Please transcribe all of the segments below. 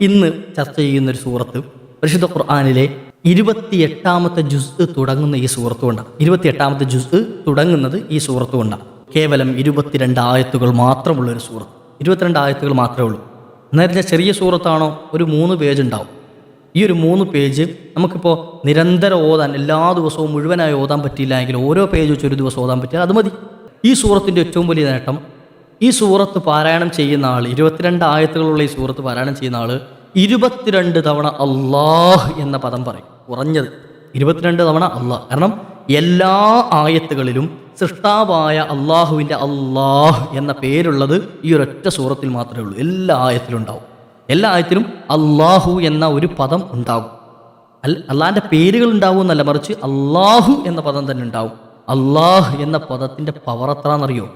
ഇന്ന് ചർച്ച ചെയ്യുന്ന ഒരു സൂറത്ത് പരിശുദ്ധ ഖുർആാനിലെ ഇരുപത്തിയെട്ടാമത്തെ ജുസ് തുടങ്ങുന്ന ഈ സൂറത്ത് കൊണ്ടാണ്. ഇരുപത്തിയെട്ടാമത്തെ ജുസ് തുടങ്ങുന്നത് ഈ സൂറത്ത് കൊണ്ടാണ്. കേവലം ഇരുപത്തിരണ്ട് ആയത്തുകൾ മാത്രമുള്ള ഒരു സൂറത്ത്. ഇരുപത്തിരണ്ട് ആയത്തുകൾ മാത്രമേ ഉള്ളൂ. നേരത്തെ ചെറിയ സൂറത്താണോ? ഒരു മൂന്ന് പേജ് ഉണ്ടാവും. ഈ ഒരു മൂന്ന് പേജ് നമുക്കിപ്പോൾ നിരന്തരം ഓതാൻ എല്ലാ ദിവസവും മുഴുവനായി ഓതാൻ പറ്റിയില്ല എങ്കിൽ ഓരോ പേജ് വെച്ച് ഒരു ദിവസം ഓതാൻ പറ്റിയാൽ അത് മതി. ഈ സൂറത്തിന്റെ ഏറ്റവും വലിയ നേട്ടം ഈ സൂറത്ത് പാരായണം ചെയ്യുന്ന ആൾ ഇരുപത്തിരണ്ട് ആയത്തുകളുള്ള ഈ സൂറത്ത് പാരായണം ചെയ്യുന്ന ആൾ ഇരുപത്തിരണ്ട് തവണ അള്ളാഹ് എന്ന പദം പറയും. കുറഞ്ഞത് ഇരുപത്തിരണ്ട് തവണ അള്ളാഹ് കാരണം എല്ലാ ആയത്തുകളിലും സൃഷ്ടാവായ അള്ളാഹുവിന്റെ അള്ളാഹ് എന്ന പേരുള്ളത് ഈ ഒരൊറ്റ സൂറത്തിൽ മാത്രമേ ഉള്ളൂ. എല്ലാ ആയത്തിലും ഉണ്ടാവും. എല്ലാ ആയത്തിലും അള്ളാഹു എന്ന ഒരു പദം ഉണ്ടാകും. അൽ അള്ളാഹിന്റെ പേരുകൾ ഉണ്ടാവും എന്നല്ല മറിച്ച് അള്ളാഹു എന്ന പദം തന്നെ ഉണ്ടാവും. അള്ളാഹ് എന്ന പദത്തിന്റെ പവർ എത്രയെന്നറിയോ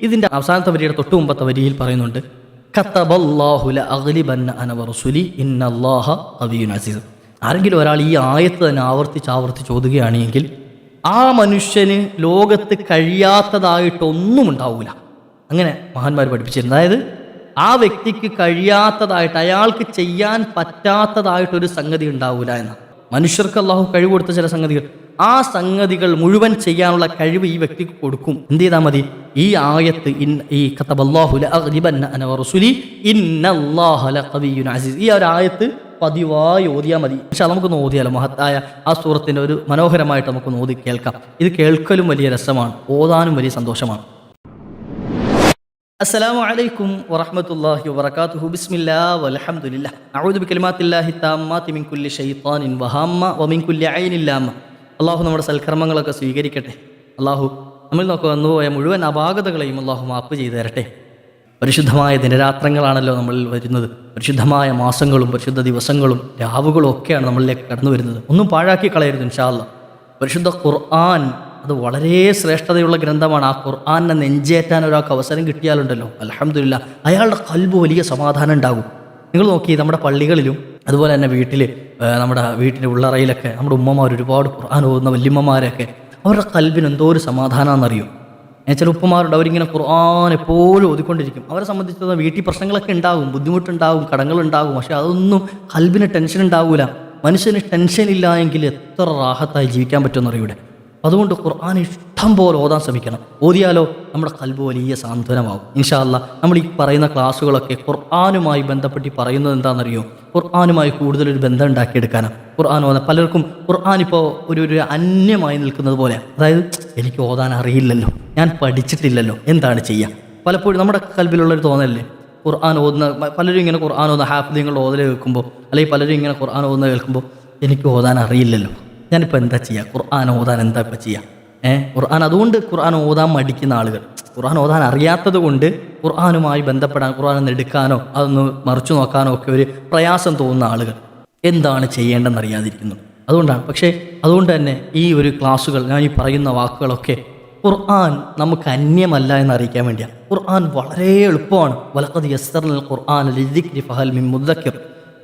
ഇതിന്റെ അവസാനത്തെ വരിയുടെ തൊട്ട് മുമ്പത്തെ വരിയിൽ പറയുന്നുണ്ട് "കത്തബല്ലാഹു ലഅഗ്ലിബന്ന അന വറസുലി ഇന്നല്ലാഹ ആരെങ്കിലും ഒരാൾ ഈ ആയത്ത് തന്നെ ആവർത്തിച്ച് ആവർത്തിച്ച് ഓതുകയാണെങ്കിൽ ആ മനുഷ്യന് ലോകത്ത് കഴിയാത്തതായിട്ടൊന്നും ഉണ്ടാവില്ല അങ്ങനെ മഹാന്മാർ പഠിപ്പിച്ചിരുന്നു. അതായത് ആ വ്യക്തിക്ക് കഴിയാത്തതായിട്ട് അയാൾക്ക് ചെയ്യാൻ പറ്റാത്തതായിട്ടൊരു സംഗതി ഉണ്ടാവില്ല എന്ന് മനുഷ്യർക്ക് അള്ളാഹു കഴിവ് കൊടുത്ത ചില സംഗതികൾ. ആ സംഗതികൾ മുഴുവൻ ചെയ്യാനുള്ള കഴിവ് ഈ വ്യക്തിക്ക് കൊടുക്കും എന്ത് ചെയ്താൽ മതി ഈ ആയത്ത് ഇൻ ഈ കത്തബല്ലാഹു ലഅഗ്ലിബന്ന അന വറസുലി ഇന്നല്ലാഹ ലഖവിയ്യുൻ അസീസ് ഈ ഒരു ആയത്ത് പതിവായി ഓതിയാൽ മതി പക്ഷെ നമുക്കൊന്ന് ഓതിയാലോ മഹത്തായ ആ സൂറത്തിൻ്റെ ഒരു മനോഹരമായിട്ട് നമുക്കൊന്ന് ഓതി കേൾക്കാം ഇത് കേൾക്കലും വലിയ രസമാണ് ഓതാനും വലിയ സന്തോഷമാണ് السلام عليكم ورحمة الله وبركاته بسم الله والحمد لله أعوذ بكلمات الله التامات من كل شيطان وهامة ومن كل عين لامة അള്ളാഹു നമ്മുടെ സൽക്കർമ്മങ്ങളൊക്കെ സ്വീകരിക്കട്ടെ. അള്ളാഹു നമ്മൾ നോക്കുക വന്നുപോയ മുഴുവൻ അപാകതകളെയും അള്ളാഹു മാപ്പ് ചെയ്തു തരട്ടെ. പരിശുദ്ധമായ ദിനരാത്രങ്ങളാണല്ലോ നമ്മളിൽ വരുന്നത്. പരിശുദ്ധമായ മാസങ്ങളും പരിശുദ്ധ ദിവസങ്ങളും രാവുകളും ഒക്കെയാണ് നമ്മളിലേക്ക് കടന്നു വരുന്നത്. ഒന്നും പാഴാക്കി കളയരുത് ഇൻഷാല്ല പരിശുദ്ധ ഖുർആൻ അത് വളരെ ശ്രേഷ്ഠതയുള്ള ഗ്രന്ഥമാണ്. ആ ഖുർആാനെ നെഞ്ചേറ്റാൻ ഒരാൾക്ക് അവസരം കിട്ടിയാലുണ്ടല്ലോ. അലഹമില്ല അയാളുടെ കൽബ് വലിയ സമാധാനം ഉണ്ടാകും. നിങ്ങൾ നോക്കി നമ്മുടെ പള്ളികളിലും അതുപോലെ തന്നെ വീട്ടിൽ നമ്മുടെ വീട്ടിന്റെ ഉള്ളറയിലൊക്കെ നമ്മുടെ ഉമ്മമാർ ഒരുപാട് ഖുർആൻ ഓതുന്ന വല്യമ്മമാരൊക്കെ അവരുടെ കൽബിന് എന്തോ ഒരു ഞാൻ ചില ഉപ്പമാരുണ്ട് അവരിങ്ങനെ ഖുർആൻ എപ്പോഴും ഓതിക്കൊണ്ടിരിക്കും. അവരെ സംബന്ധിച്ചിടത്തോളം വീട്ടിൽ പ്രശ്നങ്ങളൊക്കെ ഉണ്ടാകും ബുദ്ധിമുട്ടുണ്ടാകും കടങ്ങളുണ്ടാകും പക്ഷേ അതൊന്നും കൽബിന് ടെൻഷൻ ഉണ്ടാവില്ല മനുഷ്യന് ടെൻഷൻ ഇല്ല എങ്കിൽ എത്ര റാഹത്തായി ജീവിക്കാൻ പറ്റുമെന്നറിയൂടെ അതുകൊണ്ട് ഖുർആൻ ഇഷ്ടം പോലെ ഓതാൻ ശ്രമിക്കണം. ഓതിയാലോ നമ്മുടെ കൽബ് വലിയ സാന്ത്വനമാകും. ഇൻഷാല്ല നമ്മൾ ഈ പറയുന്ന ക്ലാസ്സുകളൊക്കെ ഖുർആാനുമായി ബന്ധപ്പെട്ട് പറയുന്നത് എന്താണെന്നറിയോ? ഖുർആാനുമായി കൂടുതലൊരു ബന്ധം ഉണ്ടാക്കിയെടുക്കാനാണ്. ഖുർആൻ ഓതാൻ പലർക്കും ഖുർആൻ ഇപ്പോൾ ഒരു ഒരു അന്യമായി നിൽക്കുന്നത് പോലെ അതായത് എനിക്ക് ഓതാൻ അറിയില്ലല്ലോ. ഞാൻ പഠിച്ചിട്ടില്ലല്ലോ. എന്താണ് ചെയ്യുക? പലപ്പോഴും നമ്മുടെ കൽബിലുള്ളൊരു തോന്നലല്ലേ? ഖുർആൻ ഓതുന്ന പലരും ഇങ്ങനെ ഖുർആൻ ഓതുന്ന നിങ്ങൾ ഓതൽ കേൾക്കുമ്പോൾ അല്ലെങ്കിൽ പലരും ഇങ്ങനെ ഖുർആൻ ഓതുന്ന കേൾക്കുമ്പോൾ എനിക്ക് ഓതാൻ അറിയില്ലല്ലോ. ഞാനിപ്പോൾ എന്താ ചെയ്യുക ഖുർആൻ ഓതാൻ എന്താ ഇപ്പം ചെയ്യുക ഏഹ് ഖുർആൻ അതുകൊണ്ട് ഖുർആൻ ഓതാൻ മടിക്കുന്ന ആളുകൾ. ഖുർആൻ ഓതാൻ അറിയാത്തത് കൊണ്ട് ഖുർആാനുമായി ബന്ധപ്പെടാൻ ഖുർആൻ ഒന്ന് എടുക്കാനോ അതൊന്ന് മറിച്ചു നോക്കാനോ ഒക്കെ ഒരു പ്രയാസം തോന്നുന്ന ആളുകൾ എന്താണ് ചെയ്യേണ്ടതെന്ന് അറിയാതിരിക്കുന്നു. അതുകൊണ്ടാണ്. പക്ഷേ അതുകൊണ്ട് തന്നെ ഈ ഒരു ക്ലാസ്സുകൾ ഞാൻ ഈ പറയുന്ന വാക്കുകളൊക്കെ ഖുർആൻ നമുക്ക് അന്യമല്ല എന്ന് അറിയിക്കാൻ വേണ്ടിയാണ്. ഖുർആൻ വളരെ എളുപ്പമാണ്. വലക്കത് യസ്തർനൽ ഖുർആൻ ലിദിക്രി ഫഹൽ മിൻ മുദ്ദക്കിർ.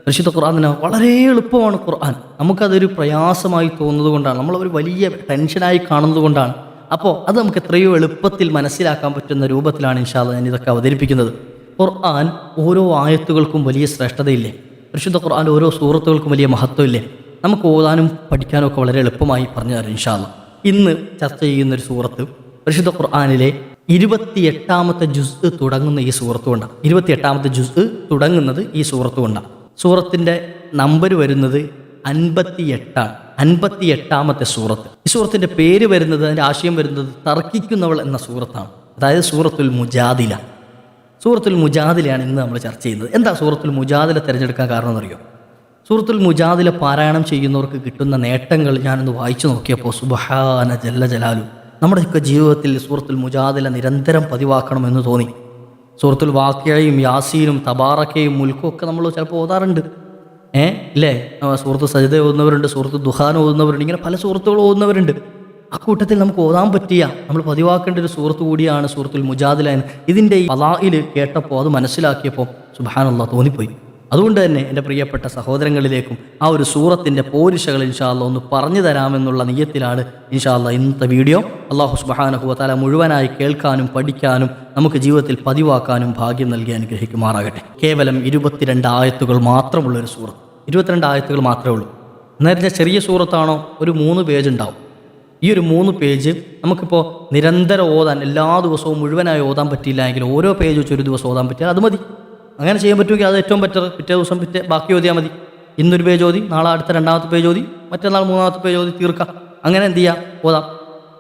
പരിശുദ്ധ ഖുർആാനിന് വളരെ എളുപ്പമാണ് ഖുർആൻ. നമുക്കതൊരു പ്രയാസമായി തോന്നുന്നത് കൊണ്ടാണ് നമ്മളൊരു വലിയ ടെൻഷനായി കാണുന്നത് കൊണ്ടാണ് അപ്പോൾ അത് നമുക്ക് എത്രയോ എളുപ്പത്തിൽ മനസ്സിലാക്കാൻ പറ്റുന്ന രൂപത്തിലാണ് ഇൻഷാല്ല ഞാൻ ഇതൊക്കെ അവതരിപ്പിക്കുന്നത്. ഖുർആൻ ഓരോ ആയത്തുകൾക്കും വലിയ ശ്രേഷ്ഠതയില്ലേ? പരിശുദ്ധ ഖുർആൻ ഓരോ സൂറത്തുകൾക്കും വലിയ മഹത്വമില്ലേ? നമുക്ക് ഓതാനും പഠിക്കാനും ഒക്കെ വളരെ എളുപ്പമായി പറഞ്ഞു തരാം ഇൻഷാല്ല ഇന്ന് ചർച്ച ചെയ്യുന്ന ഒരു സൂറത്ത് പരിശുദ്ധ ഖുർആാനിലെ ഇരുപത്തിയെട്ടാമത്തെ ജുസ് തുടങ്ങുന്ന ഈ സൂറത്ത് കൊണ്ടാണ്. ഇരുപത്തിയെട്ടാമത്തെ ജുസ് തുടങ്ങുന്നത് ഈ സൂറത്ത് കൊണ്ടാണ്. സൂറത്തിന്റെ നമ്പർ വരുന്നത് അൻപത്തി എട്ടാണ് അൻപത്തി എട്ടാമത്തെ സൂറത്ത്. ഈ സൂറത്തിന്റെ പേര് വരുന്നത് അതിന്റെ ആശയം വരുന്നത് തർക്കിക്കുന്നവൾ എന്ന സൂറത്താണ്. അതായത് സൂറത്തുൽ മുജാദില. സൂറത്തുൽ മുജാദിലയാണ് ഇന്ന് നമ്മൾ ചർച്ച ചെയ്യുന്നത്. എന്താ സൂറത്തുൽ മുജാദില തിരഞ്ഞെടുക്കാൻ കാരണം എന്നറിയോ? സൂറത്തുൽ മുജാദില പാരായണം ചെയ്യുന്നവർക്ക് കിട്ടുന്ന നേട്ടങ്ങൾ ഞാനൊന്ന് വായിച്ചു നോക്കിയപ്പോൾ സുബഹാന ജല്ല ജലാലു. നമ്മുടെയൊക്കെ ജീവിതത്തിൽ സൂറത്തുൽ മുജാദില നിരന്തരം പതിവാക്കണമെന്ന് തോന്നി. സൂറത്തുൽ വാക്യയും യാസീനും തബാറക്കയും മുൽക്കും ഒക്കെ നമ്മൾ ചിലപ്പോൾ ഓതാറുണ്ട്. ഏ? ഇല്ലേ? സുഹൃത്ത് സജിത ഓതുന്നവരുണ്ട് സുഹൃത്ത് ദുഹാൻ ഓതുന്നവരുണ്ട് ഇങ്ങനെ പല സുഹൃത്തുകൾ ഓതുന്നവരുണ്ട്. ആ കൂട്ടത്തിൽ നമുക്ക് ഓതാൻ പറ്റിയ നമ്മൾ പതിവാക്കേണ്ട ഒരു സുഹൃത്ത് കൂടിയാണ് സുഹൃത്തുൽ മുജാദില എന്ന് ഇതിന്റെ ഈ പലായിൽ കേട്ടപ്പോൾ അത് മനസ്സിലാക്കിയപ്പോൾ സുബാനുള്ള തോന്നിപ്പോയി. അതുകൊണ്ട് തന്നെ എന്റെ പ്രിയപ്പെട്ട സഹോദരങ്ങളിലേക്കും ആ ഒരു സൂറത്തിന്റെ പോരിശകൾ ഇൻഷാല്ല ഒന്ന് പറഞ്ഞു തരാമെന്നുള്ള നിയത്തിലാണ് ഇൻഷാല്ല ഇന്നത്തെ വീഡിയോ. അള്ളാഹു സുബാനഹുവത്താല മുഴുവനായി കേൾക്കാനും പഠിക്കാനും നമുക്ക് ജീവിതത്തിൽ പതിവാക്കാനും ഭാഗ്യം നൽകി അനുഗ്രഹിക്കുമാറാകട്ടെ. കേവലം ഇരുപത്തിരണ്ട് ആയത്തുകൾ മാത്രമുള്ള ഒരു സൂറത്ത്. ഇരുപത്തിരണ്ട് ആയത്തുകൾ മാത്രമേ ഉള്ളൂ. നേരത്തെ ചെറിയ സൂറത്താണോ? ഒരു മൂന്ന് പേജ് ഉണ്ടാവും. ഈ ഒരു മൂന്ന് പേജ് നമുക്കിപ്പോൾ നിരന്തരം ഓതാൻ എല്ലാ ദിവസവും മുഴുവനായി ഓതാൻ പറ്റിയില്ല എങ്കിൽ ഓരോ പേജ് വെച്ച് ഒരു ദിവസം ഓതാൻ പറ്റിയാൽ അത് മതി. അങ്ങനെ ചെയ്യാൻ പറ്റുമെങ്കിൽ അത് ഏറ്റവും ബെറ്റർ പിറ്റേ ദിവസം പിറ്റേ ബാക്കി ഓതിയാൽ മതി. ഇന്നൊരു പേജ് ഓതി നാളെ അടുത്ത രണ്ടാമത്തെ പേജ് ഓതി മറ്റന്നാൾ മൂന്നാമത്തെ പേജ് ഓതി തീർക്കാം. അങ്ങനെ എന്ത് ചെയ്യാം? ഓതാം.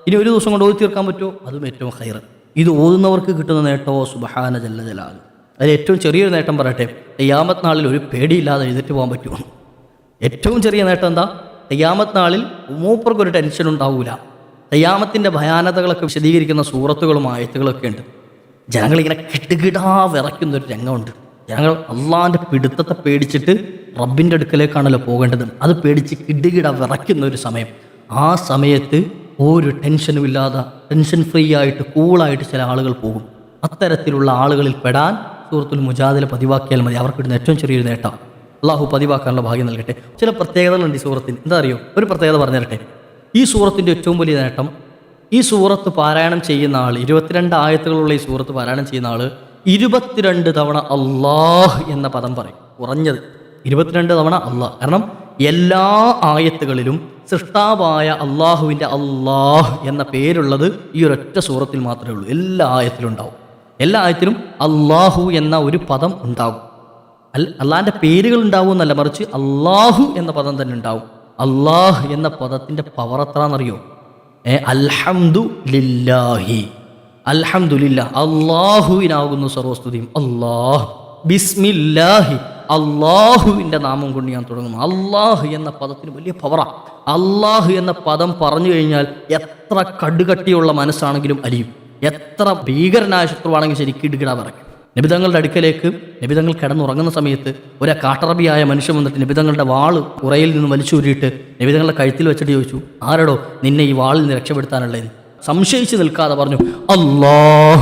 ഇനി ഒരു ദിവസം കൊണ്ട് ഓതി തീർക്കാൻ പറ്റുമോ? അതും ഏറ്റവും ഹൈറ് ഇത് ഓതുന്നവർക്ക് കിട്ടുന്ന നേട്ടമോ സുബഹാന ജല്ല അതിൽ ഏറ്റവും ചെറിയൊരു നേട്ടം പറയട്ടെ. യാമത്ത് നാളിൽ ഒരു പേടിയില്ലാതെ എഴുതിട്ട് പോകാൻ പറ്റുമോ? ഏറ്റവും ചെറിയ നേട്ടം എന്താ? തയ്യാമത്ത് നാളിൽ മൂപ്പർക്ക് ഒരു ടെൻഷൻ ഉണ്ടാവൂല. തയ്യാമത്തിന്റെ ഭയാനതകളൊക്കെ വിശദീകരിക്കുന്ന സൂറത്തുകളും ആയത്തുകളൊക്കെ ഉണ്ട്. ജനങ്ങളിങ്ങനെ കിട്ടുകിടാ വിറയ്ക്കുന്നൊരു രംഗമുണ്ട്. ജനങ്ങൾ അള്ളാന്റെ പിടുത്തത്തെ പേടിച്ചിട്ട് റബ്ബിന്റെ അടുക്കലേക്കാണല്ലോ പോകേണ്ടത്. അത് പേടിച്ച് കിടുകിട വിറയ്ക്കുന്ന ഒരു സമയം. ആ സമയത്ത് ഒരു ടെൻഷനും ഇല്ലാതെ ടെൻഷൻ ഫ്രീ ആയിട്ട് കൂളായിട്ട് ചില ആളുകൾ പോകും. അത്തരത്തിലുള്ള ആളുകളിൽ പെടാൻ സുഹൃത്തുൽ മുജാദില പതിവാക്കിയാൽ മതി. അവർക്ക് കിട്ടുന്ന ഏറ്റവും ചെറിയൊരു നേട്ടം. അള്ളാഹു പതിവാക്കാനുള്ള ഭാഗ്യം നൽകട്ടെ. ചില പ്രത്യേകതകളുണ്ട് ഈ സൂറത്തിന്. എന്താ അറിയോ ഒരു പ്രത്യേകത പറഞ്ഞു തരട്ടെ ഈ സൂറത്തിന്റെ ഏറ്റവും വലിയ നേട്ടം ഈ സൂറത്ത് പാരായണം ചെയ്യുന്ന ആൾ ഇരുപത്തിരണ്ട് ആയത്തുകളുള്ള ഈ സൂറത്ത് പാരായണം ചെയ്യുന്ന ആൾ ഇരുപത്തിരണ്ട് തവണ അള്ളാഹ് എന്ന പദം പറയും. കുറഞ്ഞത് ഇരുപത്തിരണ്ട് തവണ അള്ളാഹ് കാരണം എല്ലാ ആയത്തുകളിലും സൃഷ്ടാവായ അള്ളാഹുവിന്റെ അള്ളാഹ് എന്ന പേരുള്ളത് ഈ ഒരൊറ്റ സൂറത്തിൽ മാത്രമേ ഉള്ളൂ. എല്ലാ ആയത്തിലും ഉണ്ടാവും. എല്ലാ ആയത്തിലും അള്ളാഹു എന്ന ഒരു പദം ഉണ്ടാവും. അല്ല അള്ളാഹിന്റെ പേരുകൾ ഉണ്ടാവും എന്നല്ല മറിച്ച് അള്ളാഹു എന്ന പദം തന്നെ ഉണ്ടാവും. അള്ളാഹ് എന്ന പദത്തിന്റെ പവർ എത്രയാണെന്നറിയോ? ഏ അൽഹംദു ലില്ലാഹി അൽഹംദുലില്ല അള്ളാഹുവിനാകുന്നു സർവസ്തുതിയും. അള്ളാഹ് ബിസ്മില്ലാഹി അള്ളാഹുവിന്റെ നാമം കൊണ്ട് ഞാൻ തുടങ്ങുന്നു. അള്ളാഹ് എന്ന പദത്തിന് വലിയ പവറാണ് അള്ളാഹു എന്ന പദം പറഞ്ഞു കഴിഞ്ഞാൽ എത്ര കടുകട്ടിയുള്ള മനസ്സാണെങ്കിലും അലിയും. എത്ര ഭീകരനായ ശത്രുവാണെങ്കിലും ശരി കിടുകിട പറയും. നിബിതങ്ങളുടെ അടുക്കലേക്ക് നിബിതങ്ങൾ കിടന്നുറങ്ങുന്ന സമയത്ത് ഒരു കാട്ടറബിയായ മനുഷ്യൻ വന്നിട്ട് നിബിതങ്ങളുടെ വാൾ ഉറയിൽ നിന്ന് വലിച്ചൂരിയിട്ട് നിബിതങ്ങളുടെ കഴുത്തിൽ വെച്ചിട്ട് ചോദിച്ചു ആരടോ നിന്നെ ഈ വാളിൽ നിന്ന് രക്ഷപ്പെടുത്താനുള്ളത് സംശയിച്ച് നിൽക്കാതെ പറഞ്ഞു അല്ലാ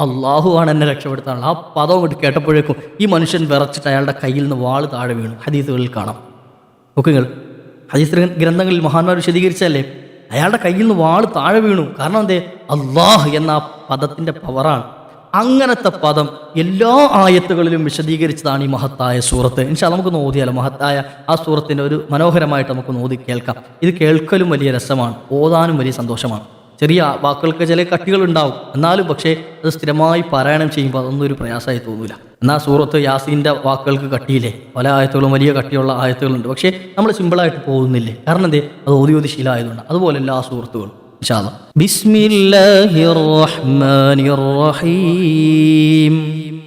അള്ളാഹു ആണ് എന്നെ രക്ഷപ്പെടുത്താനുള്ള. ആ പദം ഇട്ട് കേട്ടപ്പോഴേക്കും ഈ മനുഷ്യൻ വിറച്ചിട്ട് അയാളുടെ കയ്യിൽ നിന്ന് വാൾ താഴെ വീണു. ഹദീസുകളിൽ കാണാം. നോക്കുങ്ങൾ ഹദീസ് ഗ്രന്ഥങ്ങളിൽ മഹാന്മാർ വിശദീകരിച്ചല്ലേ അയാളുടെ കയ്യിൽ നിന്ന് വാൾ താഴെ വീണു. കാരണം എന്തേ? അള്ളാഹ് എന്ന ആ പദത്തിന്റെ പവറാണ് അങ്ങനത്തെ പദം എല്ലാ ആയത്തുകളിലും വിശദീകരിച്ചതാണ് ഈ മഹത്തായ സൂറത്ത്. എന്നുവെച്ചാൽ നമുക്ക് ഓതിയാലോ? മഹത്തായ ആ സൂറത്തിന്റെ ഒരു മനോഹരമായിട്ട് നമുക്ക് ഓതി കേൾക്കാം. ഇത് കേൾക്കലും വലിയ രസമാണ്. ഓതാനും വലിയ സന്തോഷമാണ്. ചെറിയ വാക്കുകൾക്ക് ചില കട്ടികൾ ഉണ്ടാവും എന്നാലും പക്ഷേ അത് സ്ഥിരമായി പാരായണം ചെയ്യുമ്പോൾ അതൊന്നും ഒരു പ്രയാസമായി തോന്നില്ല എന്നാൽ സൂറത്ത് യാസീന്റെ വാക്കുകൾക്ക് കട്ടിയില്ലേ? പല ആയത്തുകളും വലിയ കട്ടിയുള്ള ആയത്തുകളുണ്ട്. പക്ഷേ നമ്മൾ സിമ്പിളായിട്ട് പോകുന്നില്ലേ? കാരണം എന്തേ? അത് ഓതി ശീലമായതുകൊണ്ട്. അതുപോലെ എല്ലാ സുഹൃത്തുക്കളും. ബിസ്മില്ലാഹിർ റഹ്മാനിർ റഹീം.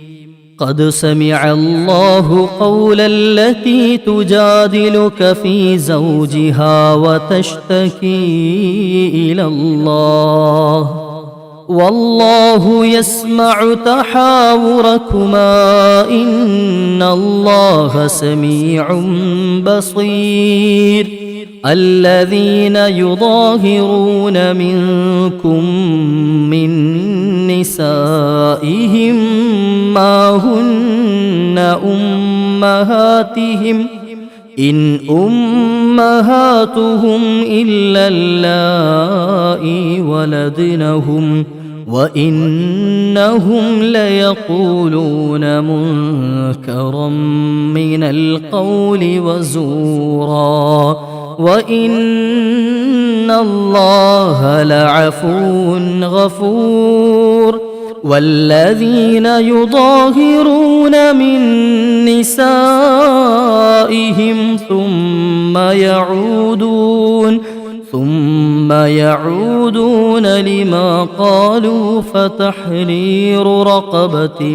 قد سمع الله قول التي تجادلك في زوجها وتشتكي إلى الله. والله يسمع تحاوركما. إن الله سميع بصير. الذين يظاهرون منكم من نسائهم هن أمهاتهم إن أمهاتهم إلا اللائي ولدنهم وإنهم ليقولون منكرا من القول وزورا وإن الله لعفو غفور والذين يظاهرون من نسائهم ثم يعودون ثم يعودون لما قالوا فتحرير رقبة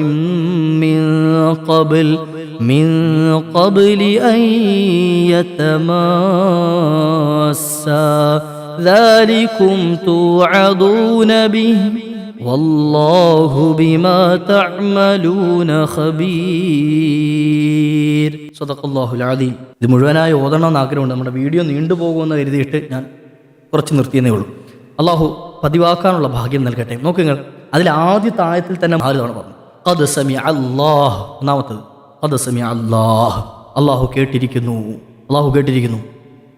من قبل من قبل أن يتماسا. ذلكم توعظون به. والله بما تعملون خبير صدق الله العظيم ഇത് മുഴുവനായി ഓതണമെന്ന് ആഗ്രഹമുണ്ട് നമ്മുടെ വീഡിയോ നീണ്ടുപോകുമെന്ന് കരുതിയിട്ട് ഞാൻ കുറച്ച് നിർത്തിയെന്നേ ഉള്ളൂ അള്ളാഹു പതിവാക്കാനുള്ള ഭാഗ്യം നൽകട്ടെ നോക്കുങ്ങൾ അതിൽ ആദ്യത്തെ ആയത്തിൽ തന്നെ നാല് തവണ പറഞ്ഞു അത് സമി അള്ളാഹ് ഒന്നാമത്തത് അത് സമയ അല്ലാഹ് അള്ളാഹു കേട്ടിരിക്കുന്നു അള്ളാഹു കേട്ടിരിക്കുന്നു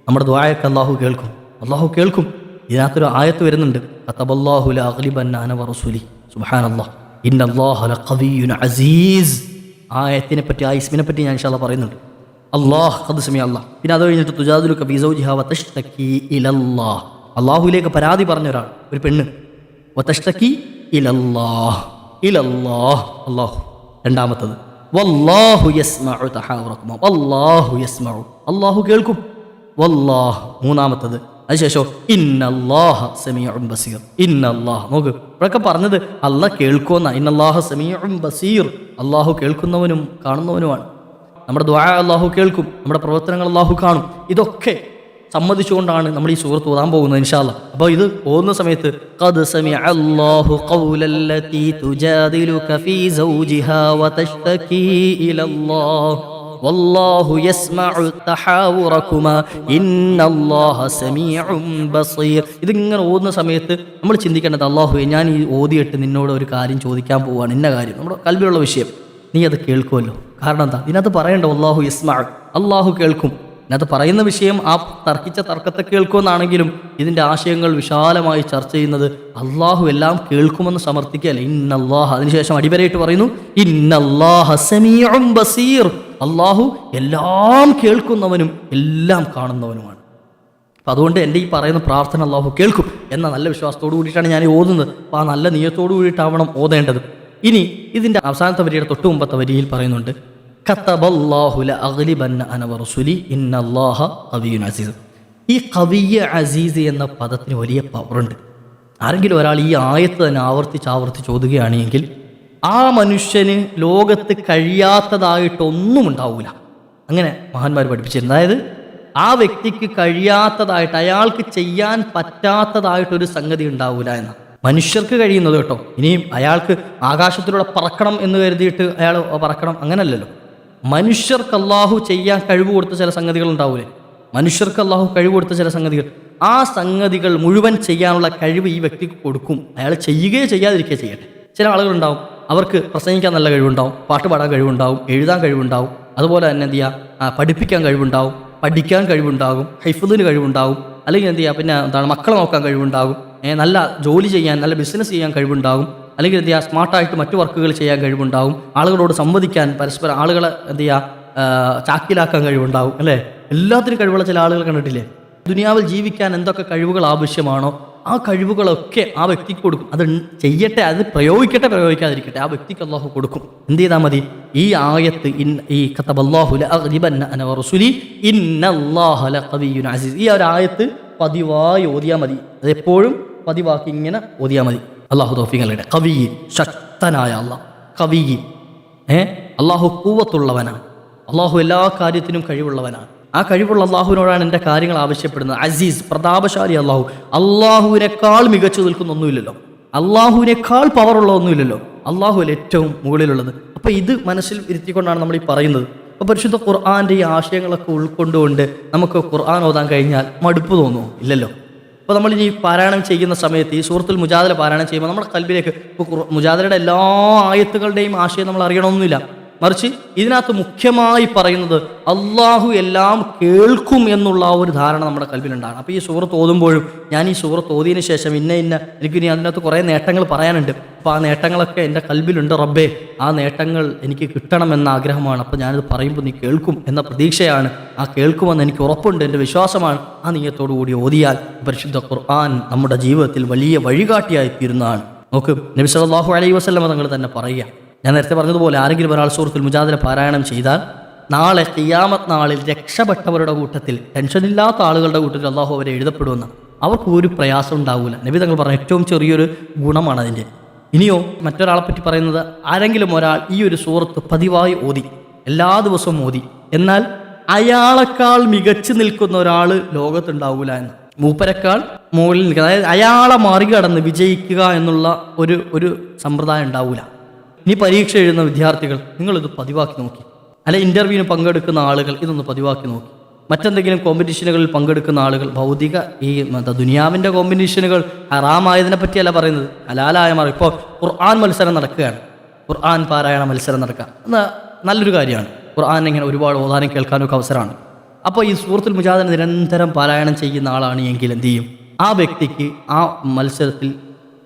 നമ്മുടെ ദ്വായൊക്കെ അള്ളാഹു കേൾക്കും അള്ളാഹു കേൾക്കും ഇതിനകത്തൊരു ആയത്ത് വരുന്നുണ്ട് കത്തബല്ലാഹു ലാ അഗ്ലിബന്ന അന വറസൂലി സുബ്ഹാനല്ലാഹ് ഇന്നല്ലാഹ ലഖവിയ്യുൻ അസീസ്. ആയത്തിനെ പറ്റി ആ ഇസ്മിനെ പറ്റി ഞാൻ ഇൻഷാല്ല പറയുന്നുണ്ട്. അള്ളാഹ് ഖദ് സമി അള്ളാഹ് പിന്നെ അത് കഴിഞ്ഞിട്ട് തുജാദുലുക ബിസൗജിഹ വതഷ്തക്കി ഇലല്ലാഹ്. പരാതി പറഞ്ഞ ഒരാൾ ഒരു പെണ്ണ്. വതഷ്തക്കി ഇലല്ലാഹ്. ഇലല്ലാഹ്. അള്ളാഹു രണ്ടാമത്തത്. വല്ലാഹു യസ്മഉ തഹാവറകുമ. അല്ലാഹു യസ്മഉ. അള്ളാഹു കേൾക്കും. വല്ലാഹ്. മൂന്നാമത്തത്. അതിനുശേഷം ഇന്നല്ലാഹ സെമിയും ബസീർ. ഇന്നല്ലാഹ്. നോക്ക് ഇവിടെയൊക്കെ പറഞ്ഞത് അല്ല കേൾക്കുമെന്ന. ഇന്നല്ലാഹ സെമിയും ബസീർ. അള്ളാഹു കേൾക്കുന്നവനും കാണുന്നവനുമാണ്. നമ്മുടെ ദ്വാര അള്ളാഹു കേൾക്കും നമ്മുടെ പ്രവർത്തനങ്ങൾ അള്ളാഹു കാണും. ഇതൊക്കെ സമ്മതിച്ചുകൊണ്ടാണ് നമ്മൾ ഈ സുഹൃത്ത് ഓതാൻ പോകുന്നത് ഇൻഷാല്ല അപ്പോൾ ഇത് പോകുന്ന സമയത്ത് ഖദ് സമിഅ അല്ലാഹു ഖൗലല്ലതി തുജാദിലുക ഫീ സൗജിഹാ വതഷ്തകീ ഇലല്ലാഹ്. വല്ലാഹു യസ്മഉ തഹാവുറകുമാ ഇന്നല്ലാഹ സമീഉം ബസീർ. ഇതിങ്ങനെ ഓതുന്ന സമയത്ത് നമ്മൾ ചിന്തിക്കേണ്ടത് അള്ളാഹു ഞാൻ ഈ ഓതിയിട്ട് നിന്നോട് ഒരു കാര്യം ചോദിക്കാൻ പോവുകയാണ് ഇന്ന കാര്യം? നമ്മുടെ കൽവിലുള്ള വിഷയം. നീ അത് കേൾക്കുമല്ലോ കാരണം എന്താ? ഇതിനകത്ത് പറയണ്ട അള്ളാഹു ഇസ്മാ അള്ളാഹു കേൾക്കും. ഇതിനകത്ത് പറയുന്ന വിഷയം ആ തർക്കിച്ച തർക്കത്തെ കേൾക്കുമെന്നാണെങ്കിലും ഇതിന്റെ ആശയങ്ങൾ വിശാലമായി ചർച്ച ചെയ്യുന്നത് അള്ളാഹു എല്ലാം കേൾക്കുമെന്ന് സമർത്ഥിക്കുകയല്ലേ. ഇന്നല്ലാഹ. അതിനുശേഷം അടിവരയിട്ട് പറയുന്നു ഇന്നല്ലാഹ സമീഉം ബസീർ. അള്ളാഹു എല്ലാം കേൾക്കുന്നവനും എല്ലാം കാണുന്നവനുമാണ്. അപ്പം അതുകൊണ്ട് എന്റെ ഈ പറയുന്ന പ്രാർത്ഥന അള്ളാഹു കേൾക്കും എന്ന നല്ല വിശ്വാസത്തോടു കൂടിയിട്ടാണ് ഞാൻ ഓതുന്നത്. അപ്പോൾ ആ നല്ല നിയത്തോടു കൂടിയിട്ടാവണം ഓതേണ്ടത്. ഇനി ഇതിന്റെ അവസാനത്തെ വരിയുടെ തൊട്ട് മുമ്പത്തെ വരിയിൽ പറയുന്നുണ്ട് ഈ കവിയ അസീസ് എന്ന പദത്തിന് വലിയ പവറുണ്ട് ആരെങ്കിലും ഒരാൾ ഈ ആയത്ത് തന്നെ ആവർത്തിച്ച് ആവർത്തിച്ച് ഓതുകയാണെങ്കിൽ ആ മനുഷ്യന് ലോകത്ത് കഴിയാത്തതായിട്ടൊന്നും ഉണ്ടാവില്ല അങ്ങനെ മഹാന്മാർ പഠിപ്പിച്ചിരുന്നു അതായത് ആ വ്യക്തിക്ക് കഴിയാത്തതായിട്ട് അയാൾക്ക് ചെയ്യാൻ പറ്റാത്തതായിട്ടൊരു സംഗതി ഉണ്ടാവില്ല എന്ന് മനുഷ്യർക്ക് കഴിയുന്നത് കേട്ടോ. ഇനിയും അയാൾക്ക് ആകാശത്തിലൂടെ പറക്കണം എന്ന് കരുതിയിട്ട് അയാൾ പറക്കണം അങ്ങനല്ലല്ലോ. മനുഷ്യർക്ക് അള്ളാഹു ചെയ്യാൻ കഴിവ് കൊടുത്ത ചില സംഗതികൾ ഉണ്ടാവൂലേ. മനുഷ്യർക്ക് അള്ളാഹു കഴിവ് കൊടുത്ത ചില സംഗതികൾ. ആ സംഗതികൾ മുഴുവൻ ചെയ്യാനുള്ള കഴിവ് ഈ വ്യക്തിക്ക് കൊടുക്കും. അയാൾ ചെയ്യുകയോ ചെയ്യാതിരിക്കുകയോ ചെയ്യട്ടെ. ചില ആളുകളുണ്ടാവും അവർക്ക് പ്രസംഗിക്കാൻ നല്ല കഴിവുണ്ടാവും പാട്ട് പാടാൻ കഴിവുണ്ടാവും എഴുതാൻ കഴിവുണ്ടാവും. അതുപോലെ തന്നെ എന്ത് ചെയ്യുക? പഠിപ്പിക്കാൻ കഴിവുണ്ടാവും പഠിക്കാൻ കഴിവുണ്ടാകും ഹൈഫുദിന് കഴിവുണ്ടാകും അല്ലെങ്കിൽ എന്ത് ചെയ്യുക? പിന്നെ എന്താണ്? മക്കളെ നോക്കാൻ കഴിവുണ്ടാകും. നല്ല ജോലി ചെയ്യാൻ നല്ല ബിസിനസ് ചെയ്യാൻ കഴിവുണ്ടാകും. അല്ലെങ്കിൽ എന്ത് ചെയ്യുക? സ്മാർട്ടായിട്ട് മറ്റു വർക്കുകൾ ചെയ്യാൻ കഴിവുണ്ടാകും. ആളുകളോട് സംവദിക്കാൻ പരസ്പരം ആളുകളെ എന്ത് ചെയ്യുക? ചാക്കിലാക്കാൻ കഴിവുണ്ടാവും അല്ലേ? എല്ലാത്തിനും കഴിവുള്ള ചില ആളുകൾ കണ്ടിട്ടില്ലേ? ദുനിയാവിൽ ജീവിക്കാൻ എന്തൊക്കെ കഴിവുകൾ ആവശ്യമാണോ? ആ കഴിവുകളൊക്കെ ആ വ്യക്തിക്ക് കൊടുക്കും. അത് ചെയ്യട്ടെ അത് പ്രയോഗിക്കട്ടെ പ്രയോഗിക്കാതിരിക്കട്ടെ ആ വ്യക്തിക്ക് അള്ളാഹു കൊടുക്കും. എന്ത് ചെയ്താൽ മതി? ഈ ആയത്ത് ഇൻ ഈ കത്തബല്ലാഹു ലഅഗ്ലിബന്ന അന വറസുലി ഇന്നല്ലാഹ ലഖവിയ്യുൻ അസീസ്. ഈ ഒരു ആയത്ത് പതിവായി ഓതിയാൽ മതി. അത് എപ്പോഴും പതിവാക്കി ഇങ്ങനെ ഓതിയാൽ മതി. അള്ളാഹു തോഫിങ്ങളുടെ കവി ശക്തനായ അള്ളാഹ് കവി ഏ? അള്ളാഹു കൂവത്തുള്ളവനാണ്. അള്ളാഹു എല്ലാ കാര്യത്തിനും കഴിവുള്ളവനാണ്. ആ കഴിവുള്ള അള്ളാഹുവിനോടാണ് എന്റെ കാര്യങ്ങൾ ആവശ്യപ്പെടുന്നത്. അസീസ് പ്രതാപശാലി അള്ളാഹു. അള്ളാഹുവിനേക്കാൾ മികച്ചു നിൽക്കുന്ന ഒന്നുമില്ലല്ലോ. അള്ളാഹുവിനേക്കാൾ പവറുള്ള ഒന്നുമില്ലല്ലോ. അള്ളാഹുവിൽ ഏറ്റവും മുകളിലുള്ളത്. അപ്പോൾ ഇത് മനസ്സിൽ ഇരുത്തിക്കൊണ്ടാണ് നമ്മൾ ഈ പറയുന്നത്. അപ്പോൾ പരിശുദ്ധ ഖുർആാന്റെ ഈ ആശയങ്ങളൊക്കെ ഉൾക്കൊണ്ടുകൊണ്ട് നമുക്ക് ഖുർആൻ ഓതാൻ കഴിഞ്ഞാൽ മടുപ്പ് തോന്നുമോ? ഇല്ലല്ലോ. അപ്പോൾ നമ്മൾ ഈ പാരായണം ചെയ്യുന്ന സമയത്ത് ഈ സുഹൃത്തിൽ മുജാദല പാരായണം ചെയ്യുമ്പോൾ നമ്മുടെ കൽബിലേക്ക് ഇപ്പോൾ മുജാദലയുടെ എല്ലാ ആയത്തുകളുടെയും ആശയം നമ്മൾ അറിയണമെന്നില്ല മറിച്ച് ഇതിനകത്ത് മുഖ്യമായി പറയുന്നത് അള്ളാഹു എല്ലാം കേൾക്കും എന്നുള്ള ആ ഒരു ധാരണ നമ്മുടെ കൽവിലുണ്ടാണ് അപ്പോൾ ഈ സൂറത്ത് ഓതുമ്പോഴും ഞാൻ ഈ സൂറത്ത് ഓതിയതിന് ശേഷം ഇന്ന ഇന്ന എനിക്ക് ഇനി അതിനകത്ത് കുറേ നേട്ടങ്ങൾ പറയാനുണ്ട്. അപ്പോൾ ആ നേട്ടങ്ങളൊക്കെ എന്റെ കൽവിലുണ്ട് റബ്ബേ. ആ നേട്ടങ്ങൾ എനിക്ക് കിട്ടണമെന്ന ആഗ്രഹമാണ്. അപ്പോൾ ഞാനത് പറയുമ്പോൾ നീ കേൾക്കും എന്ന പ്രതീക്ഷയാണ്. ആ കേൾക്കുമെന്ന് എനിക്ക് ഉറപ്പുണ്ട് എന്റെ വിശ്വാസമാണ്. ആ നീയത്തോടു കൂടി ഓതിയാൽ പരിശുദ്ധ ഖുർആൻ നമ്മുടെ ജീവിതത്തിൽ വലിയ വഴികാട്ടിയായി തീരുന്നതാണ് നോക്ക് നബി സല്ലല്ലാഹു അലൈഹി വസ്ലമ തങ്ങൾ തന്നെ പറയുക ഞാൻ നേരത്തെ പറഞ്ഞതുപോലെ ആരെങ്കിലും ഒരാൾ സൂറത്തുൽ മുജാദില പാരായണം ചെയ്താൽ നാളെ ഖിയാമത്ത് നാളിൽ രക്ഷപ്പെട്ടവരുടെ കൂട്ടത്തിൽ ടെൻഷനില്ലാത്ത ആളുകളുടെ കൂട്ടത്തിൽ അള്ളാഹു അവരെ എഴുതപ്പെടുമെന്ന്. അവർക്ക് ഒരു പ്രയാസം ഉണ്ടാവില്ല നബി തങ്ങൾ പറഞ്ഞ ഏറ്റവും ചെറിയൊരു ഗുണമാണ് അതിന്റെ. ഇനിയോ മറ്റൊരാളെ പറ്റി പറയുന്നത് ആരെങ്കിലും ഒരാൾ ഈ ഒരു സൂറത്ത് പതിവായി ഓതി എല്ലാ ദിവസവും ഓതി എന്നാൽ അയാളെക്കാൾ മികച്ചു നിൽക്കുന്ന ഒരാൾ ലോകത്തുണ്ടാവില്ല എന്ന്. മൂപ്പരെക്കാൾ മുകളിൽ നിൽക്കുക അതായത് അയാളെ മറികടന്ന് വിജയിക്കുക എന്നുള്ള ഒരു ഒരു സമ്പ്രദായം ഉണ്ടാവില്ല ഇനി പരീക്ഷ എഴുതുന്ന വിദ്യാർത്ഥികൾ നിങ്ങളിത് പതിവാക്കി നോക്കി. അല്ലെ ഇന്റർവ്യൂവിന് പങ്കെടുക്കുന്ന ആളുകൾ ഇതൊന്ന് പതിവാക്കി നോക്കി. മറ്റെന്തെങ്കിലും കോമ്പറ്റീഷനുകളിൽ പങ്കെടുക്കുന്ന ആളുകൾ ഭൗതിക ഈ എന്താ ദുനിയാവിന്റെ കോമ്പറ്റീഷനുകൾ ഹറാമായതിനെ പറ്റിയല്ല പറയുന്നത്. ഹലാലായ മാറി ഇപ്പോൾ ഖുർആൻ മത്സരം നടക്കുകയാണ്. ഖുർആൻ പാരായണ മത്സരം നടക്കുക. എന്നാൽ നല്ലൊരു കാര്യമാണ്. ഖുർആൻ ഇങ്ങനെ ഒരുപാട് ഓതാനും കേൾക്കാനൊക്കെ അവസരമാണ്. അപ്പോൾ ഈ സൂറത്തുൽ മുജാദന നിരന്തരം പാരായണം ചെയ്യുന്ന ആളാണ് എങ്കിൽ എന്ത് ചെയ്യും? ആ വ്യക്തിക്ക് ആ മത്സരത്തിൽ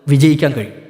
വിജയിക്കാൻ കഴിയും.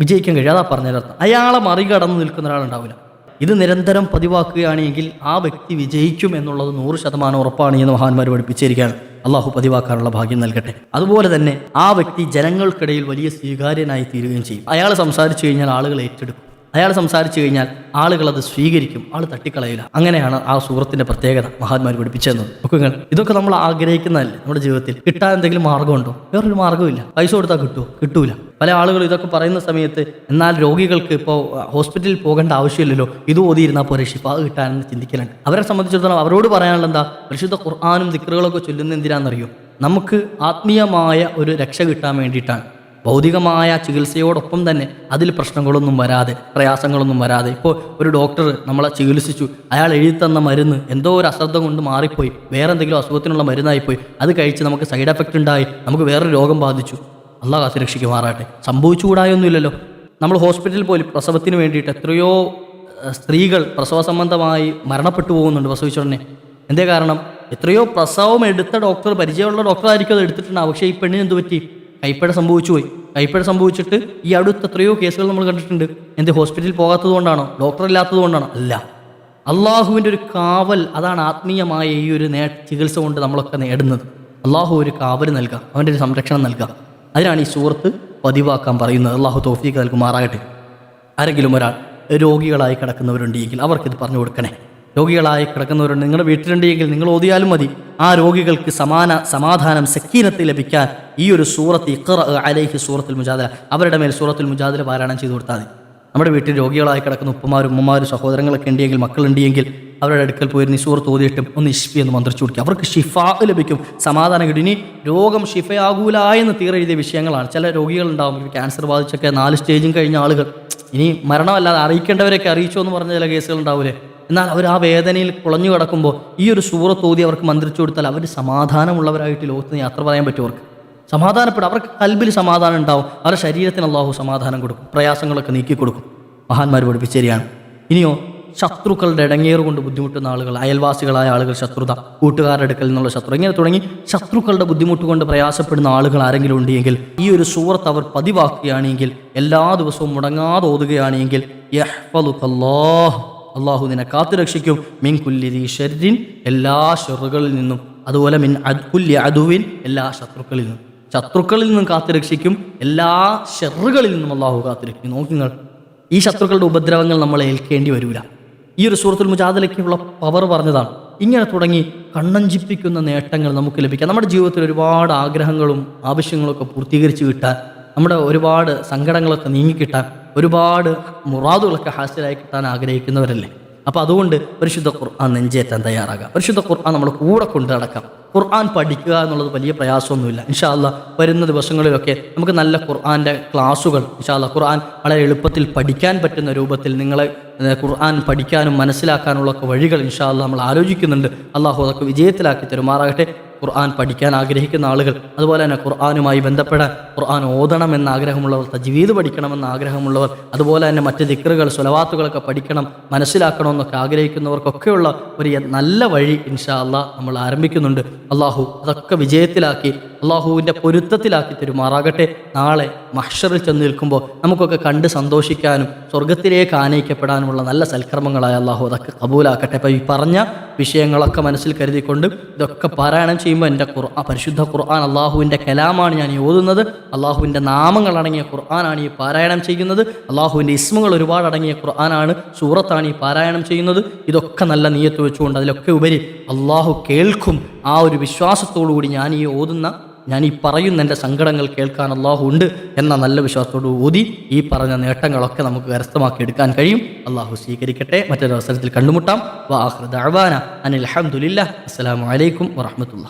വിജയിക്കാൻ കഴിയും അതാ പറഞ്ഞതിനർത്ഥം അയാളെ മറികടന്ന് നിൽക്കുന്ന ഒരാളുണ്ടാവില്ല. ഇത് നിരന്തരം പതിവാക്കുകയാണെങ്കിൽ ആ വ്യക്തി വിജയിക്കും എന്നുള്ളത് നൂറ് ശതമാനം ഉറപ്പാണ് എന്ന് മഹാന്മാർ പഠിപ്പിച്ചിരിക്കുകയാണ്. അള്ളാഹു പതിവാക്കാനുള്ള ഭാഗ്യം നൽകട്ടെ. അതുപോലെ തന്നെ ആ വ്യക്തി ജനങ്ങൾക്കിടയിൽ വലിയ സ്വീകാര്യനായി തീരുകയും ചെയ്യും. അയാൾ സംസാരിച്ചു കഴിഞ്ഞാൽ ആളുകൾ ഏറ്റെടുക്കും. അയാൾ സംസാരിച്ചു കഴിഞ്ഞാൽ ആളുകൾ അത് സ്വീകരിക്കും. ആൾ തട്ടിക്കളയില്ല. അങ്ങനെയാണ് ആ സുഹൃത്തിന്റെ പ്രത്യേകത മഹാന്മാർ പഠിപ്പിച്ചതെന്നത് നോക്കുക ഇതൊക്കെ നമ്മൾ ആഗ്രഹിക്കുന്നതല്ലേ നമ്മുടെ ജീവിതത്തിൽ? കിട്ടാൻ എന്തെങ്കിലും മാർഗമുണ്ടോ വേറൊരു മാർഗമില്ല പൈസ കൊടുത്താൽ കിട്ടുമോ കിട്ടൂല. പല ആളുകളും ഇതൊക്കെ പറയുന്ന സമയത്ത് എന്നാൽ രോഗികൾക്ക് ഇപ്പോൾ ഹോസ്പിറ്റലിൽ പോകേണ്ട ആവശ്യമില്ലല്ലോ ഇത് ഓതിയിരുന്നാൽ പോരെ ഷിഫ കിട്ടാനെന്ന് ചിന്തിക്കലുണ്ട് അവരെ സംബന്ധിച്ചിടത്തോളം അവരോട് പറയാനുള്ള എന്താ പരിശുദ്ധ ഖുർആാനും ദിക്കറുകളൊക്കെ ചൊല്ലുന്ന എന്തിനാണെന്നറിയോ നമുക്ക് ആത്മീയമായ ഒരു രക്ഷ കിട്ടാൻ വേണ്ടിയിട്ടാണ്. ഭൗതികമായ ചികിത്സയോടൊപ്പം തന്നെ അതിൽ പ്രശ്നങ്ങളൊന്നും വരാതെ പ്രയാസങ്ങളൊന്നും വരാതെ. ഇപ്പോൾ ഒരു ഡോക്ടർ നമ്മളെ ചികിത്സിച്ചു അയാൾ എഴുതി തന്ന മരുന്ന് എന്തോ ഒരു അശ്രദ്ധ കൊണ്ട് മാറിപ്പോയി വേറെ എന്തെങ്കിലും അസുഖത്തിനുള്ള മരുന്നായിപ്പോയി അത് കഴിച്ച് നമുക്ക് സൈഡ് എഫക്റ്റ് ഉണ്ടായി നമുക്ക് വേറൊരു രോഗം ബാധിച്ചു. അള്ളാഹ് കാത്തിരക്ഷിക്കുമാറാട്ടെ സംഭവിച്ചുകൂടായൊന്നുമില്ലല്ലോ. നമ്മൾ ഹോസ്പിറ്റലിൽ പോലും പ്രസവത്തിന് വേണ്ടിയിട്ട് എത്രയോ സ്ത്രീകൾ പ്രസവ സംബന്ധമായി മരണപ്പെട്ടു പോകുന്നുണ്ട് പ്രസവിച്ചോടനെ. എന്തേ കാരണം? എത്രയോ പ്രസവം എടുത്ത ഡോക്ടർ പരിചയമുള്ള ഡോക്ടറായിരിക്കും അത് എടുത്തിട്ടുണ്ടാവും പക്ഷേ ഈ പെണ്ണിന് എന്ത് പറ്റി? കൈപ്പഴ സംഭവിച്ചു പോയി കൈപ്പഴ സംഭവിച്ചിട്ട് ഈ അടുത്ത് എത്രയോ കേസുകൾ നമ്മൾ കണ്ടിട്ടുണ്ട്. എന്ത് ഹോസ്പിറ്റലിൽ പോകാത്തത് കൊണ്ടാണോ? ഡോക്ടർ ഇല്ലാത്തത് കൊണ്ടാണോ? അല്ല. അള്ളാഹുവിന്റെ ഒരു കാവൽ അതാണ് ആത്മീയമായ ഈ ഒരു നേ ചികിത്സ കൊണ്ട് നമ്മളൊക്കെ നേടുന്നത്. അള്ളാഹു ഒരു കാവൽ നൽകുക അവന്റെ ഒരു സംരക്ഷണം നൽകുക. അതിനാണ് ഈ സൂറത്ത് പതിവാക്കാൻ പറയുന്നത്. അള്ളാഹു തോഫീക്ക് നൽകുമാറാകട്ടെ. ആരെങ്കിലും ഒരാൾ രോഗികളായി കിടക്കുന്നവരുണ്ടെങ്കിൽ അവർക്കിത് പറഞ്ഞു കൊടുക്കണേ. രോഗികളായി കിടക്കുന്നവരുണ്ട് നിങ്ങളുടെ വീട്ടിലുണ്ടെങ്കിൽ നിങ്ങൾ ഓതിയാലും മതി. ആ രോഗികൾക്ക് സമാന സമാധാനം സക്കീനത്ത് ലഭിക്കാൻ ഈ ഒരു സൂറത്ത് ഇക്കറ അലൈഹി സൂറത്തുൽ മുജാദല അവരുടെ മേൽ സൂറത്തുൽ മുജാദല പാരായണം ചെയ്തു കൊടുത്താൽ മതി. നമ്മുടെ വീട്ടിൽ രോഗികളായി കിടക്കുന്ന ഉപ്പമാരും ഉമ്മമാരും സഹോദരങ്ങളൊക്കെ ഉണ്ടെങ്കിൽ മക്കളുണ്ടെങ്കിൽ അവരുടെ അടുക്കൽ പോയി ഈ തോതിയിട്ടും ഒന്ന് ഇഷ്ഫി എന്ന് മന്ത്രിച്ചു കൊടുക്കുക. അവർക്ക് ഷിഫ ലഭിക്കും. സമാധാനം കിട്ടും. ഇനി രോഗം ഷിഫയാകൂല എന്ന് തീരെഴുതിയ വിഷയങ്ങളാണ്. ചില രോഗികളുണ്ടാവും. ക്യാൻസർ ബാധിച്ചൊക്കെ നാല് സ്റ്റേജും കഴിഞ്ഞ ആളുകൾ. ഇനി മരണമല്ലാതെ അറിയിക്കേണ്ടവരൊക്കെ അറിയിച്ചോ എന്ന് പറഞ്ഞ ചില കേസുകൾ ഉണ്ടാവില്ലേ എന്നാൽ അവർ ആ വേദനയിൽ കുളഞ്ഞു കിടക്കുമ്പോൾ ഈ ഒരു സൂറത്ത് ഓതി അവർക്ക് മന്ത്രിച്ചു കൊടുത്താൽ അവർ സമാധാനമുള്ളവരായിട്ട് ലോകത്ത് യാത്ര പറയാൻ പറ്റും അവർക്ക്. സമാധാനപ്പെടും. അവർക്ക് കൽബിൽ സമാധാനം ഉണ്ടാവും. അവരുടെ ശരീരത്തിന് അള്ളാഹു സമാധാനം കൊടുക്കും. പ്രയാസങ്ങളൊക്കെ നീക്കി കൊടുക്കും. മഹാന്മാർ പഠിപ്പിച്ചേരിയാണ് ഇനിയോ ശത്രുക്കളുടെ ഇടങ്ങേറ് കൊണ്ട് ബുദ്ധിമുട്ടുന്ന ആളുകൾ അയൽവാസികളായ ആളുകൾ ശത്രുത കൂട്ടുകാരുടെ അടുക്കൽ നിന്നുള്ള ശത്രു ഇങ്ങനെ തുടങ്ങി ശത്രുക്കളുടെ ബുദ്ധിമുട്ട് കൊണ്ട് പ്രയാസപ്പെടുന്ന ആളുകൾ ആരെങ്കിലും ഉണ്ടെങ്കിൽ ഈ ഒരു സൂറത്ത് അവർ പതിവാക്കുകയാണെങ്കിൽ എല്ലാ ദിവസവും മുടങ്ങാതെ ഓതുകയാണെങ്കിൽ അള്ളാഹു നിന്നെ കാത്തുരക്ഷിക്കും മിൻ കുല്ലി ഷെറിൻ എല്ലാ ഷെറുകളിൽ നിന്നും അതുപോലെ മിൻ കുല്ലി അദുവിൻ എല്ലാ ശത്രുക്കളിൽ നിന്നും. ശത്രുക്കളിൽ നിന്നും കാത്തുരക്ഷിക്കും എല്ലാ ഷെറുകളിൽ നിന്നും അള്ളാഹു കാത്തുരക്ഷിക്കും. നോക്കി നിങ്ങൾ ഈ ശത്രുക്കളുടെ ഉപദ്രവങ്ങൾ നമ്മളെ ഏൽക്കേണ്ടി വരില്ല ഈ ഒരു സൂറത്തുൽ മുജാദലയ്ക്കുള്ള പവർ പറഞ്ഞതാണ്. ഇങ്ങനെ തുടങ്ങി കണ്ണഞ്ചിപ്പിക്കുന്ന നേട്ടങ്ങൾ നമുക്ക് ലഭിക്കാം. നമ്മുടെ ജീവിതത്തിൽ ഒരുപാട് ആഗ്രഹങ്ങളും ആവശ്യങ്ങളൊക്കെ പൂർത്തീകരിച്ച് കിട്ടാൻ നമ്മുടെ ഒരുപാട് സങ്കടങ്ങളൊക്കെ നീങ്ങിക്കിട്ടാൻ ഒരുപാട് മുറാദുകളൊക്കെ ഹാസ്യരായി കിട്ടാൻ ആഗ്രഹിക്കുന്നവരല്ലേ? അപ്പോൾ അതുകൊണ്ട് പരിശുദ്ധ ഖുർആൻ നെഞ്ചേറ്റാൻ തയ്യാറാകാം. പരിശുദ്ധ ഖുർആൻ നമ്മൾ കൂടെ കൊണ്ടു നടക്കാം. ഖുർആൻ പഠിക്കുക എന്നുള്ളത് വലിയ പ്രയാസമൊന്നുമില്ല. ഇൻഷാല്ല വരുന്ന ദിവസങ്ങളിലൊക്കെ നമുക്ക് നല്ല ഖുർആന്റെ ക്ലാസ്സുകൾ ഇൻഷാല്ല ഖുർആൻ വളരെ എളുപ്പത്തിൽ പഠിക്കാൻ പറ്റുന്ന രൂപത്തിൽ നിങ്ങളെ ഖുർആൻ പഠിക്കാനും മനസ്സിലാക്കാനുമുള്ള വഴികൾ ഇൻഷാല്ല നമ്മൾ ആലോചിക്കുന്നുണ്ട്. അള്ളാഹു അതൊക്കെ വിജയത്തിലാക്കി തരുമാറാകട്ടെ ഖുർആൻ പഠിക്കാൻ ആഗ്രഹിക്കുന്ന ആളുകൾ. അതുപോലെ തന്നെ ഖുർആാനുമായി ബന്ധപ്പെടാൻ ഖുർആൻ ഓതണമെന്ന് ആഗ്രഹമുള്ളവർ തജ്വീദ് പഠിക്കണമെന്ന് ആഗ്രഹമുള്ളവർ അതുപോലെ തന്നെ മറ്റ് ദിക്റുകൾ സ്വലവാത്തുകളൊക്കെ പഠിക്കണം മനസ്സിലാക്കണമെന്നൊക്കെ ആഗ്രഹിക്കുന്നവർക്കൊക്കെയുള്ള ഒരു നല്ല വഴി ഇൻഷാ അള്ളാഹ് നമ്മൾ ആരംഭിക്കുന്നുണ്ട്. അള്ളാഹു അതൊക്കെ വിജയത്തിലാക്കി അള്ളാഹുവിന്റെ പൊരുത്തത്തിലാക്കി തരുമാറാകട്ടെ. നാളെ മഹ്ഷറിൽ ചെന്ന് നിൽക്കുമ്പോൾ നമുക്കൊക്കെ കണ്ട് സന്തോഷിക്കാനും സ്വർഗത്തിലേക്ക് ആനയിക്കപ്പെടാനുമുള്ള നല്ല സൽക്കർമ്മങ്ങളായ അള്ളാഹു അതൊക്കെ കബൂലാക്കട്ടെ. അപ്പോൾ ഈ പറഞ്ഞ വിഷയങ്ങളൊക്കെ മനസ്സിൽ കരുതിക്കൊണ്ട് ഇതൊക്കെ പാരായണം ചെയ്യുമ്പോൾ എന്റെ ഖുർആൻ പരിശുദ്ധ ഖുർആൻ അള്ളാഹുവിന്റെ കലാമാണ് ഞാൻ ഓതുന്നത്. അള്ളാഹുവിന്റെ നാമങ്ങളടങ്ങിയ ഖുർആനാണ് ഈ പാരായണം ചെയ്യുന്നത്. അള്ളാഹുവിന്റെ ഇസ്മുകൾ ഒരുപാട് അടങ്ങിയ ഖുർആനാണ് സൂറത്താണ് ഈ പാരായണം ചെയ്യുന്നത്. ഇതൊക്കെ നല്ല നീയത്ത് വെച്ചുകൊണ്ട് അതിലൊക്കെ ഉപരി അള്ളാഹു കേൾക്കും ആ ഒരു വിശ്വാസത്തോടു കൂടി ഞാൻ ഈ ഓതുന്ന ഞാൻ ഈ പറയുന്ന എന്റെ സങ്കടങ്ങൾ കേൾക്കാൻ അള്ളാഹു ഉണ്ട് എന്ന നല്ല വിശ്വാസത്തോട് ഊതി ഈ പറഞ്ഞ നേട്ടങ്ങളൊക്കെ നമുക്ക് കരസ്ഥമാക്കി എടുക്കാൻ കഴിയും. അള്ളാഹു സ്വീകരിക്കട്ടെ. മറ്റൊരു അവസരത്തിൽ കണ്ടുമുട്ടാം. വാഹൃദാന അനിൽ അഹമ്മദില്ല അസ്സലാമു അലൈക്കും വറഹമത്തുള്ള